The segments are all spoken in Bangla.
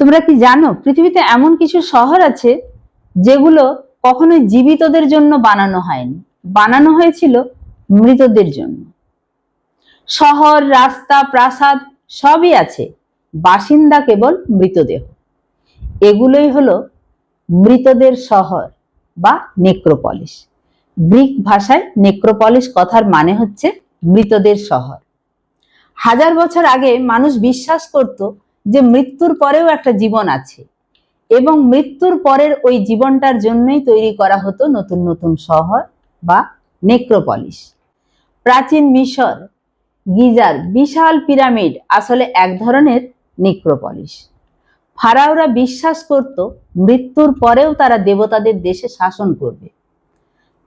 তোমরা কি জানো, পৃথিবীতে এমন কিছু শহর আছে যেগুলো কখনোই জীবিতদের জন্য বানানো হয়নি। বানানো হয়েছিল মৃতদের জন্য। শহর, রাস্তা, প্রাসাদ সবই আছে, বাসিন্দা কেবল মৃতদেহ। এগুলোই হলো মৃতদের শহর বা নেক্রোপলিস। গ্রিক ভাষায় নেক্রোপলিস কথার মানে হচ্ছে মৃতদের শহর। হাজার বছর আগে মানুষ বিশ্বাস করত যে মৃত্যুর পরেও একটা জীবন আছে এবং মৃত্যুর পরের ওই জীবনটার জন্যই তৈরি করা হতো নতুন নতুন শহর বা নেক্রোপলিস প্রাচীন মিশর, গিজার, বিশাল পিরামিড আসলে এক ধরনের নেক্রোপলিস ফারাওরা বিশ্বাস করত মৃত্যুর পরেও তারা দেবতাদের দেশে শাসন করবে।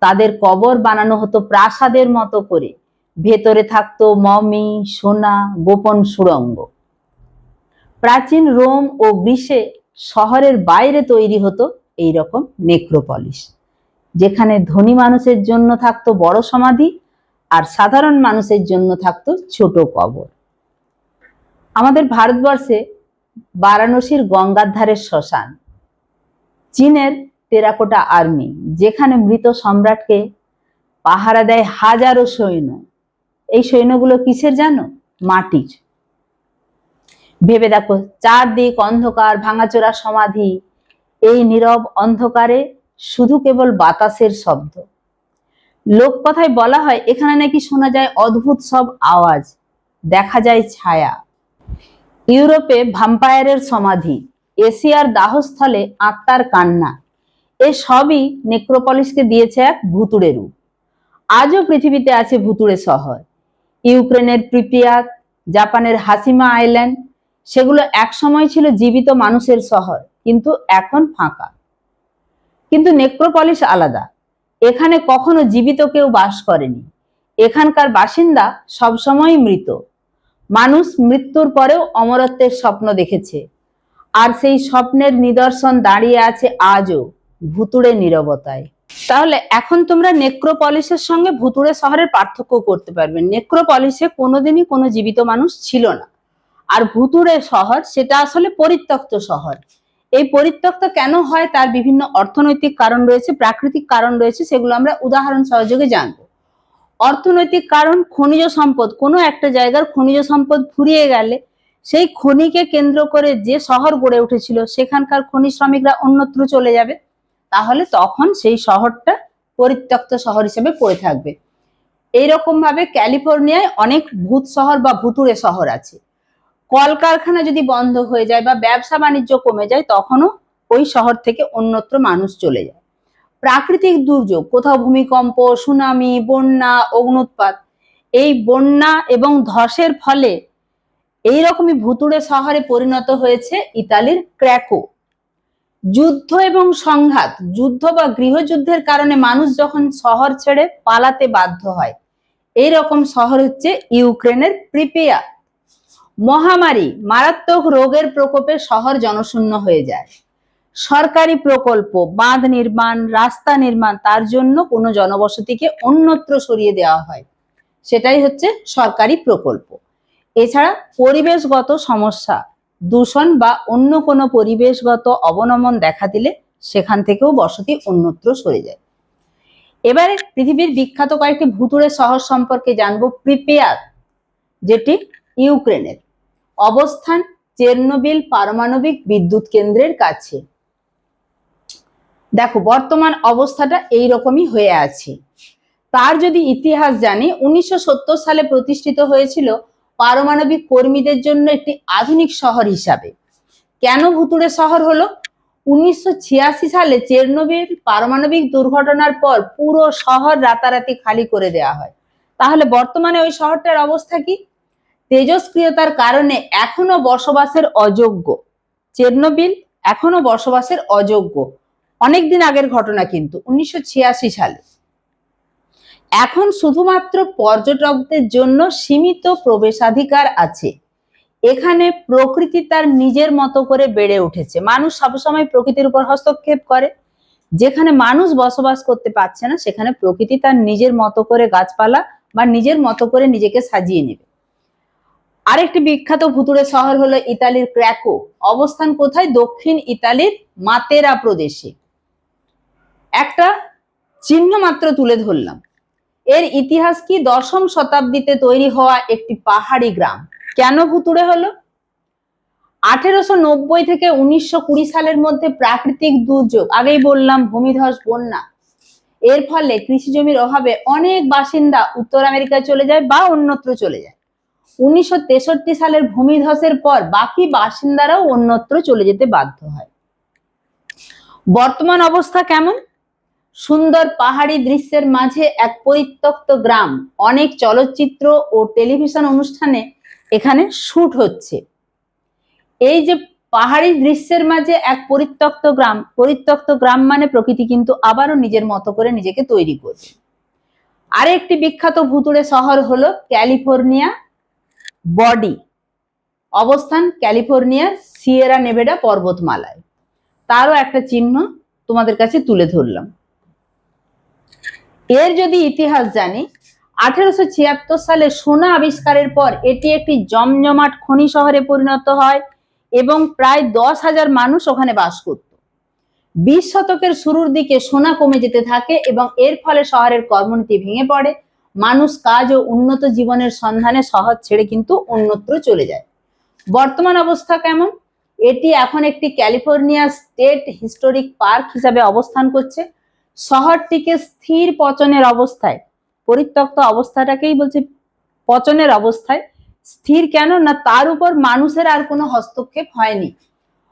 তাদের কবর বানানো হতো প্রাসাদের মতো করে। ভেতরে থাকতো মমি, সোনা, গোপন সুড়ঙ্গ। প্রাচীন রোম ও গ্রীসে শহরের বাইরে তৈরি হতো এই রকম নেক্রোপলিস যেখানে ধনী মানুষের জন্য থাকতো বড় সমাধি আর সাধারণ মানুষের জন্য থাকতো ছোট কবর। আমাদের ভারতবর্ষে বারাণসীর গঙ্গার ধারের শ্মশান, চীনের টেরাকোটা আর্মি, যেখানে মৃত সম্রাটকে পাহারা দেয় হাজারো সৈন্য। এই সৈন্যগুলো কিসের জানো? মাটির। ভেবে দেখো, চারদিক অন্ধকার, ভাঙাচোরা সমাধি। এই নীরব অন্ধকারে শুধু কেবল বাতাসের শব্দ। লোক কথায় বলা হয়, এখানে নাকি শোনা যায় অদ্ভুত সব আওয়াজ। দেখা যায় ছায়া। ইউরোপে ভাম্পায়ারের সমাধি, এশিয়ার দাহস্থলে আত্মার কান্না। এ সবই নেক্রোপলিসকে দিয়েছে এক ভুতুড়ে রূপ। আজও পৃথিবীতে আছে ভুতুড়ে শহর। ইউক্রেনের প্রিপিয়াত জাপানের হাসিমা আইল্যান্ড সেগুলো একসময় ছিল জীবিত মানুষের শহর, কিন্তু এখন ফাঁকা। কিন্তু নেক্রোপলিস আলাদা। এখানে কখনো জীবিত কেউ বাস করেনি। এখানকার বাসিন্দা সবসময় মৃত। মানুষ মৃত্যুর পরেও অমরত্বের স্বপ্ন দেখেছে। আর সেই স্বপ্নের নিদর্শন দাঁড়িয়ে আছে আজও ভুতুড়ে নীরবতায়। তাহলে এখন তোমরা নেক্রোপলিসের সঙ্গে ভুতুড়ে শহরের পার্থক্য করতে পারবে। নেক্রোপলিসে কোনোদিনই কোনো জীবিত মানুষ ছিল না। আর ভুতুড়ে শহর সেটা আসলে পরিত্যক্ত শহর। এই পরিত্যক্ত কেন হয়? তার বিভিন্ন অর্থনৈতিক কারণ রয়েছে, প্রাকৃতিক কারণ রয়েছে, সেগুলো আমরা উদাহরণ সহযোগে জানব। অর্থনৈতিক কারণ, খনিজ সম্পদ, কোনো একটা জায়গার খনিজ সম্পদ ফুরিয়ে গেলে সেই খনিকে কেন্দ্র করে যে শহর গড়ে উঠেছিল, সেখানকার খনি শ্রমিকরা অন্যত্র চলে যাবে। তাহলে তখন সেই শহরটা পরিত্যক্ত শহর হিসেবে পড়ে থাকবে। এইরকম ভাবে ক্যালিফোর্নিয়ায় অনেক ভূত শহর বা ভুতুড়ে শহর আছে। কলকারখানা যদি বন্ধ হয়ে যায় বা ব্যবসা বাণিজ্য কমে যায়, তখনও ওই শহর থেকে অন্যত্র মানুষ চলে যায়। প্রাকৃতিক দুর্যোগ, কোথাও ভূমিকম্প, সুনামি, বন্যা, অগ্নুৎপাত, এই বন্যা এবং ধসের ফলে এই রকমই ভুতুড়ে শহরে পরিণত হয়েছে ইতালির ক্র্যাকো। যুদ্ধ এবং সংঘাত, যুদ্ধ বা গৃহযুদ্ধের কারণে মানুষ যখন শহর ছেড়ে পালাতে বাধ্য হয় এই রকম শহর হচ্ছে ইউক্রেনের প্রিপিয়া। মহামারী মারাত্মক রোগের প্রকোপে শহর জনশূন্য হয়ে যায়। সরকারি প্রকল্প, বাঁধ নির্মাণ, রাস্তা নির্মাণ, তার জন্য কোনো জনবসতিকে অন্যত্র সরিয়ে দেওয়া হয়। সেটাই হচ্ছে সরকারি প্রকল্প। এছাড়া পরিবেশগত সমস্যা, দূষণ বা অন্য কোনো পরিবেশগত অবনমন দেখা দিলে সেখান থেকেও বসতি অন্যত্র সরে যায়। এবারে পৃথিবীর বিখ্যাত কয়েকটি ভুতুড়ে শহর সম্পর্কে জানব প্রিপেয়ার, যেটি ইউক্রেনের। অবস্থান চেরনোবিল পারমাণবিক বিদ্যুৎ কেন্দ্রের কাছে। দেখো, বর্তমান অবস্থাটা এই রকমই হয়ে আছে। তার যদি ইতিহাস জানি, উনিশশো সালে প্রতিষ্ঠিত হয়েছিল পারমাণবিক কর্মীদের জন্য একটি আধুনিক শহর হিসাবে। কেন ভুতুড়ে শহর হলো? উনিশশো ছিয়াশি সালে চেরনোবিল পারমাণবিক দুর্ঘটনার পর পুরো শহর রাতারাতি খালি করে দেওয়া হয়। তাহলে বর্তমানে ওই শহরটার অবস্থা কি? তেজস্ক্রিয়তার কারণে এখনও বসবাসের অযোগ্য। চেরনোবিল এখনও বসবাসের অযোগ্য। অনেকদিন আগের ঘটনা কিন্তু, উনিশশো সালে। এখন শুধুমাত্র পর্যটকদের জন্য সীমিত প্রবেশাধিকার আছে। এখানে প্রকৃতি তার নিজের মতো করে বেড়ে উঠেছে। মানুষ সবসময় প্রকৃতির উপর হস্তক্ষেপ করে। যেখানে মানুষ বসবাস করতে পারছে না, সেখানে প্রকৃতি তার নিজের মতো করে গাছপালা বা নিজের মতো করে নিজেকে সাজিয়ে নেবে। আরেকটি বিখ্যাত ভুতুড়ে শহর হলো ইতালির ক্র্যাকো। অবস্থান কোথায়? দক্ষিণ ইতালির মাতেরা প্রদেশে। একটা চিহ্ন মাত্র তুলে ধরলাম। এর ইতিহাস কি দশম শতাব্দীতে তৈরি হওয়া একটি পাহাড়ি গ্রাম? কেন ভুতুড়ে হলো? আঠেরোশো নব্বই থেকে উনিশশো কুড়ি সালের মধ্যে প্রাকৃতিক দুর্যোগ, আগেই বললাম ভূমিধস, বন্যা। এর ফলে কৃষি জমির অভাবে অনেক বাসিন্দা উত্তর আমেরিকায় চলে যায় বা অন্যত্র চলে যায়। উনিশশো তেষট্টি সালের ভূমিধসের পর বাকি বাসিন্দারাও অন্যত্র চলে যেতে বাধ্য হয়। বর্তমান অবস্থা কেমন? সুন্দর পাহাড়ি দৃশ্যের মাঝে এক পরিত্যক্ত গ্রাম, অনেক চলচ্চিত্র ও টেলিভিশন অনুষ্ঠানে এখানে শুট হচ্ছে। এই যে পাহাড়ি দৃশ্যের মাঝে এক পরিত্যক্ত গ্রাম পরিত্যক্ত গ্রাম মানে প্রকৃতি কিন্তু আবারও নিজের মতো করে নিজেকে তৈরি করছে। আরেকটি বিখ্যাত ভুতুড়ে শহর হলো ক্যালিফোর্নিয়া বডি। অবস্থান ক্যালিফোর্নিয়ার সিয়েরা নেভেডা পর্বতমালায়। তারও একটা চিহ্ন তোমাদের কাছে তুলে ধরলাম। এর যদি ইতিহাস জানি, আঠেরোশো ছিয়াত্তর সালে সোনা আবিষ্কারের পর এটি একটি জমজমাট খনি শহরে পরিণত হয় এবং প্রায় দশ হাজার মানুষ ওখানে বাস করত। বিশ শতকের শুরুর দিকে সোনা কমে যেতে থাকে এবং এর ফলে শহরের কর্মনীতি ভেঙে পড়ে। মানুষ কাজ ও উন্নত জীবনের সন্ধানে শহর ছেড়ে কিন্তু অন্যত্র চলে যায়। বর্তমান অবস্থা কেমন? এটি এখন একটি ক্যালিফোর্নিয়া স্টেট হিস্টোরিক পার্ক হিসাবে অবস্থান করছে। শহরটিকে স্থির পচনের অবস্থায়, পরিত্যক্ত অবস্থাটাকেই বলছে পচনের অবস্থায়, স্থির কেন? না, তার উপর মানুষের আর কোনো হস্তক্ষেপ হয়নি।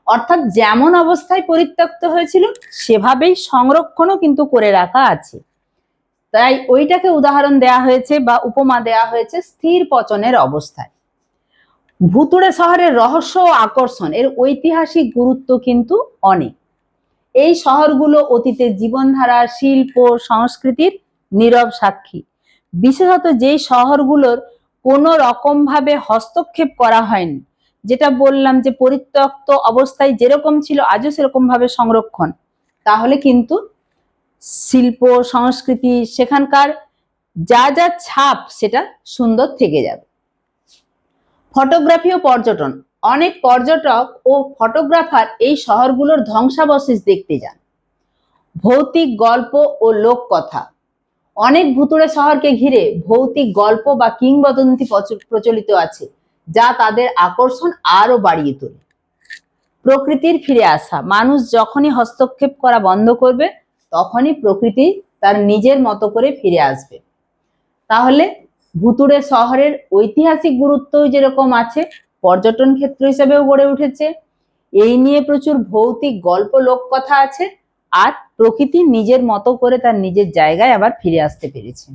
অর্থাৎ যেমন অবস্থায় পরিত্যক্ত হয়েছিল, সেভাবেই সংরক্ষণও কিন্তু করে রাখা আছে। তাই ওইটাকে উদাহরণ দেয়া হয়েছে বা উপমা দেয়া হয়েছে স্থির পচনের অবস্থায়। ভুতুড়ে শহরের রহস্য ও আকর্ষণ এর ঐতিহাসিক গুরুত্ব কিন্তু অনেক। এই শহরগুলো অতীতের জীবনধারা, শিল্প, সংস্কৃতির নীরব সাক্ষী। বিশেষত যেই শহরগুলোর কোনো রকম ভাবে হস্তক্ষেপ করা হয়নি, যেটা বললাম যে পরিত্যক্ত অবস্থায় যেরকম ছিল, আজও সেরকম ভাবে সংরক্ষণ, তাহলে কিন্তু শিল্প, সংস্কৃতি, সেখানকার যা যা ছাপ সেটা সুন্দর থেকে যাবে। ফটোগ্রাফি ও পর্যটন, অনেক পর্যটক ও ফটোগ্রাফার এই শহরগুলোর ধ্বংসাবশেষ দেখতে যান। ভৌতিক গল্প ও লোককথা, অনেক ভুতুড়ে শহরকে ঘিরে ভৌতিক গল্প বা কিংবদন্তি প্রচ- প্রচলিত আছে, যা তাদের আকর্ষণ আরও বাড়িয়ে তোলে। প্রকৃতির ফিরে আসা, মানুষ যখনই হস্তক্ষেপ করা বন্ধ করবে তখনই তার নিজের মতো করে ফিরে আসবে। তাহলে ভুতুড়ে শহরের ঐতিহাসিক গুরুত্ব যেরকম আছে, পর্যটন ক্ষেত্র হিসেবেও গড়ে উঠেছে। এই নিয়ে প্রচুর ভৌতিক গল্প লোক কথা আছে। আর প্রকৃতি নিজের মতো করে তার নিজের জায়গায় আবার ফিরে আসতে পেরেছে।